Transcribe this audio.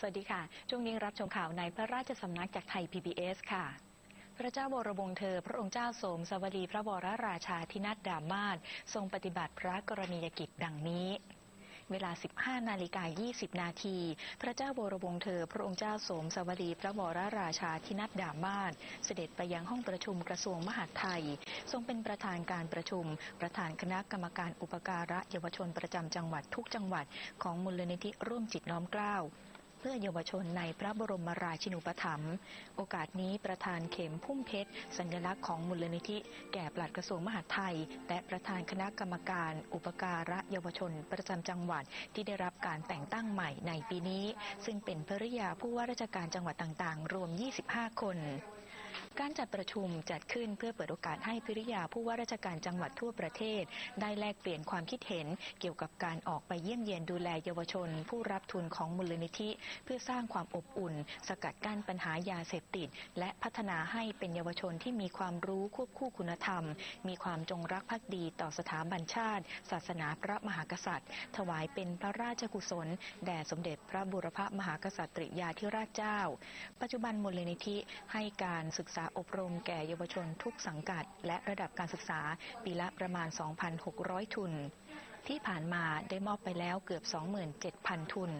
สวัสดีค่ะ ช่วงนี้รับชมข่าวในพระราชสำนักจากไทย PBS ค่ะ พระเจ้าวรวงศ์เธอ พระองค์เจ้าโสมสวดีพระวรราชาธินัดดามาศทรงปฏิบัติพระกรณียกิจดังนี้เวลา 15 นาฬิกา 20 นาที พระเจ้าวรวงศ์เธอ พระองค์เจ้าโสมสวดีพระวรราชาธินัดดามาศเสด็จไปยังห้องประชุมกระทรวงมหาดไทย ทรงเป็นประธานการประชุม ประธานคณะกรรมการอุปการะเยาวชนประจำจังหวัดทุกจังหวัด ของมูลนิธิร่วมจิตน้อมเกล้า พื่อเยาวชนในพระบรมราชินูปถัมภ์โอกาสนี้ประธานเข็มพุ่มเพชร สัญลักษณ์ของมูลนิธิ แก่ปลัดกระทรวงมหาดไทย และประธานคณะกรรมการ อุปการะเยาวชนประจำจังหวัดที่ได้รับการแต่งตั้งใหม่ในปีนี้ ซึ่งเป็นภริยาผู้ว่าราชการจังหวัดต่างๆ รวม 25 คน การจัดประชุมจัดขึ้นเพื่อเปิดโอกาสให้ภริยาผู้ว่าราชการจังหวัดทั่วประเทศ ได้แลกเปลี่ยนความคิดเห็น เกี่ยวกับการออกไปเยี่ยมเยียนดูแลเยาวชน ผู้รับทุนของมูลนิธิ เพื่อสร้างความอบอุ่น สกัดกั้นปัญหายาเสพติด และพัฒนาให้เป็นเยาวชนที่มีความรู้ควบคู่คุณธรรม มีความจงรักภักดีต่อสถาบันชาติ ศาสนาพระมหากษัตริย์ ถวายเป็นพระราชกุศล แด่สมเด็จพระบุรพมหากษัตริยาธิราชเจ้า ปัจจุบันมูลนิธิให้การศึกษาอบรมแก่เยาวชนทุกสังกัด และระดับการศึกษาปีละประมาณ 2,600 ทุน ที่ผ่านมาได้มอบไปแล้วเกือบ 27,000 ทุน